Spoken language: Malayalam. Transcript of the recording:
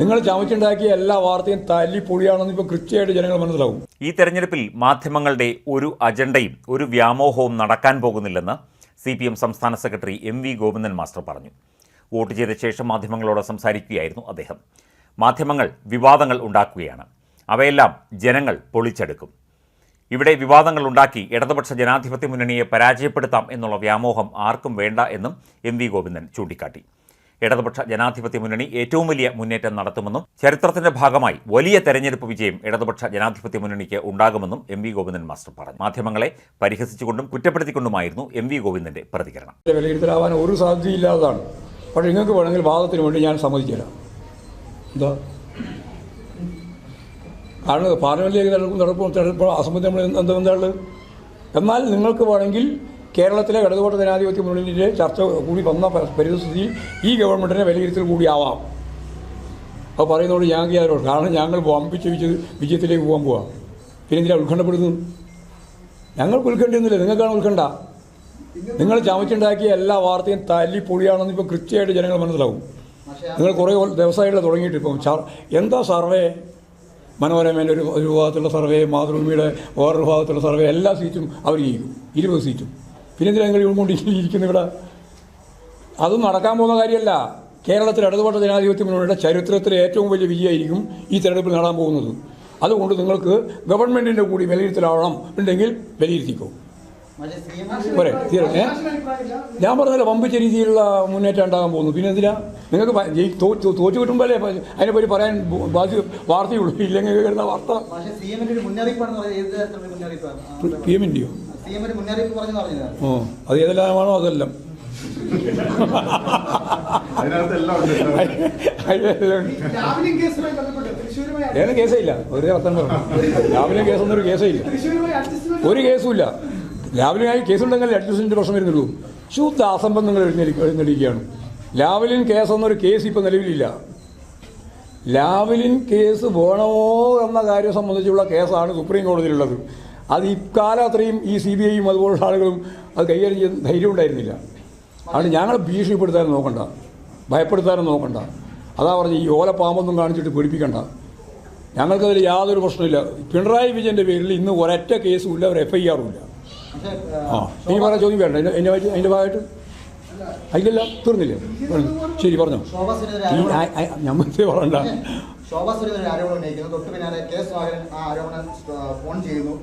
നിങ്ങൾ ചമച്ചുണ്ടാക്കിയ എല്ലാ വാർത്തയും തല്ലി പൊളിയാണെന്ന് ഇപ്പോൾ കൃത്യമായിട്ട് ജനങ്ങൾ മനസ്സിലാവും. ഈ തെരഞ്ഞെടുപ്പിൽ മാധ്യമങ്ങളുടെ ഒരു അജണ്ടയും ഒരു വ്യാമോഹവും നടക്കാൻ പോകുന്നില്ലെന്ന് സി പി എം സംസ്ഥാന secretary M V Govindan master പറഞ്ഞു. വോട്ട് ചെയ്ത ശേഷം മാധ്യമങ്ങളോട് സംസാരിക്കുകയായിരുന്നു അദ്ദേഹം. മാധ്യമങ്ങൾ വിവാദങ്ങൾ ഉണ്ടാക്കുകയാണ്. അവയെല്ലാം ജനങ്ങൾ പൊളിച്ചെടുക്കും. ഇവിടെ വിവാദങ്ങൾ ഉണ്ടാക്കി ഇടതുപക്ഷ ജനാധിപത്യ മുന്നണിയെ പരാജയപ്പെടുത്താം എന്നുള്ള വ്യാമോഹം ആർക്കും വേണ്ട എന്നും എം വി ഗോവിന്ദൻ ചൂണ്ടിക്കാട്ടി. ഇടതുപക്ഷ ജനാധിപത്യ മുന്നണി ഏറ്റവും വലിയ മുന്നേറ്റം നടത്തുമെന്നും ചരിത്രത്തിന്റെ ഭാഗമായി വലിയ തെരഞ്ഞെടുപ്പ് വിജയം ഇടതുപക്ഷ ജനാധിപത്യ മുന്നണിക്ക് ഉണ്ടാകുമെന്നും എം വി ഗോവിന്ദൻ മാസ്റ്റർ പറഞ്ഞു. മാധ്യമങ്ങളെ പരിഹസിച്ചുകൊണ്ടും കുറ്റപ്പെടുത്തിക്കൊണ്ടുമായിരുന്നു എം വി ഗോവിന്ദന്റെ പ്രതികരണം. വിലയിരുത്തലാവാൻ ഒരു സാധ്യതയില്ലാത്തതാണ്. പക്ഷേ നിങ്ങൾക്ക് വേണമെങ്കിൽ വാദത്തിന് വേണ്ടി ഞാൻ സമ്മതിച്ചുതരാം എന്താ? കാരണം പാർലമെന്റിലേക്ക് തെരഞ്ഞെടുപ്പ് നടക്കുമ്പോൾ തെരഞ്ഞെടുപ്പ് അസംബന്ധം എന്താ എന്താ എന്നാൽ നിങ്ങൾക്ക് വേണമെങ്കിൽ കേരളത്തിലെ ഇടതുപക്ഷ ജനാധിപത്യ മുന്നണിയിലെ ചർച്ച കൂടി വന്ന പരിതസ്ഥിതിയിൽ ഈ ഗവൺമെന്റിനെ വിലയിരുത്തൽ കൂടിയാവാം അപ്പോൾ പറയുന്നതോട് ഞാൻ യാതൊരു കാരണം ഞങ്ങൾ വമ്പിച്ച് വിജയ വിജയത്തിലേക്ക് പോകാൻ പോവാം. പിന്നെ എന്തിനാണ് ഉത്കണ്ഠപ്പെടുന്നു ഞങ്ങൾക്ക് ഉത്കണ്ഠയൊന്നുമില്ല. നിങ്ങൾക്കാണ് ഉത്കണ്ഠ. നിങ്ങൾ ചമച്ചുണ്ടാക്കിയ എല്ലാ വാർത്തയും തല്ലി പൊളിയാണെന്ന് ഇപ്പോൾ കൃത്യമായിട്ട് ജനങ്ങൾ മനസ്സിലാവും. നിങ്ങൾ കുറേ ദിവസമായിട്ട് തുടങ്ങിയിട്ട് ഇപ്പം എന്താ സർവേ? മനോരമേന്റെ ഒരു ഒരു ഭാഗത്തുള്ള സർവേ മാതൃഭൂമിയുടെ വേറൊരു ഭാഗത്തുള്ള സർവേ എല്ലാ സീറ്റും അവർ ചെയ്യും. ഇരുപത് സീറ്റും. പിന്നെ എന്തിനാ നിങ്ങൾ കൊണ്ട് ഇരിക്കുന്നത് ഇവിടെ. അതും നടക്കാൻ പോകുന്ന കാര്യമല്ല. കേരളത്തിൽ ഇടതുപക്ഷ ജനാധിപത്യ മുന്നണിയുടെ ചരിത്രത്തിലെ ഏറ്റവും വലിയ വിജയമായിരിക്കും ഈ തെരഞ്ഞെടുപ്പിൽ നേടാൻ പോകുന്നത്. അതുകൊണ്ട് നിങ്ങൾക്ക് ഗവൺമെന്റിന്റെ കൂടി വിലയിരുത്തലാവണം ഉണ്ടെങ്കിൽ വിലയിരുത്തിക്കോ. പോരെ തീരെ ഏ? ഞാൻ പറഞ്ഞല്ലോ വമ്പിച്ച രീതിയിലുള്ള മുന്നേറ്റം ഉണ്ടാകാൻ പോകുന്നു. പിന്നെ എന്തിനാ? നിങ്ങൾക്ക് തോറ്റു കിട്ടുമ്പോഴേ അതിനെപ്പറ്റി പറയാൻ ബാധ്യത ബാധ്യ വാർത്തയുള്ളൂ. ഇല്ലെങ്കിൽ വരുന്ന വാർത്ത. പി എമ്മിന്റെയോ ഓ അത് ഏതെല്ലാമാണോ അതെല്ലാം? ഏത് കേസേ ഇല്ല. ഒരേ വർത്തമാനം പറഞ്ഞു രാവിലെ കേസൊന്നും ഒരു കേസേ ഇല്ല. ഒരു കേസും ഇല്ല. രാവിലെ ആയി കേസുണ്ടെങ്കിൽ അഡ്ജസ്റ്റ്മെന്റ് പ്രശ്നം വരുന്നുള്ളൂ. ശുദ്ധ അസംബന്ധങ്ങൾ എഴുന്നേരി ലാവലിൻ കേസ് എന്നൊരു കേസ് ഇപ്പോൾ നിലവിലില്ല. ലാവലിൻ കേസ് വേണമോ എന്ന കാര്യം സംബന്ധിച്ചുള്ള കേസാണ് സുപ്രീം കോടതിയിലുള്ളത്. അത് ഇക്കാലം അത്രയും ഈ സി ബി ഐയും അതുപോലുള്ള ആളുകളും അത് കൈകാര്യം ചെയ്യാൻ ധൈര്യം ഉണ്ടായിരുന്നില്ല. അതുകൊണ്ട് ഞങ്ങൾ ഭീഷണിപ്പെടുത്താനും നോക്കണ്ട. ഭയപ്പെടുത്താനും നോക്കണ്ട. അതാ പറഞ്ഞ് ഈ ഓലപ്പാമ്പൊന്നും കാണിച്ചിട്ട് പേടിപ്പിക്കണ്ട. ഞങ്ങൾക്കതിൽ യാതൊരു പ്രശ്നമില്ല പിണറായി വിജയന്റെ പേരിൽ ഇന്ന് ഒരൊറ്റ കേസും ഇല്ല ഒരു എഫ് ഐ ആറും ഇല്ല. പക്ഷേ ആ ഇനി പറയാൻ ചോദ്യം വേണ്ട. എന്റെ അതിന്റെ ഭാഗമായിട്ട്? അതിലല്ല തീർന്നില്ലേ? പറഞ്ഞു. ശരി പറഞ്ഞോ. ഈ ഞമ്മത്തെ പറയണ്ട. ശോഭാ സുരേന്ദ്രൻ ആരോപണം ഉന്നയിക്കുന്നു. തൊട്ടു പിന്നാലെ കെ. സ്വാഗതൻ ആ ആരോപണം ഫോൺ ചെയ്യുന്നു.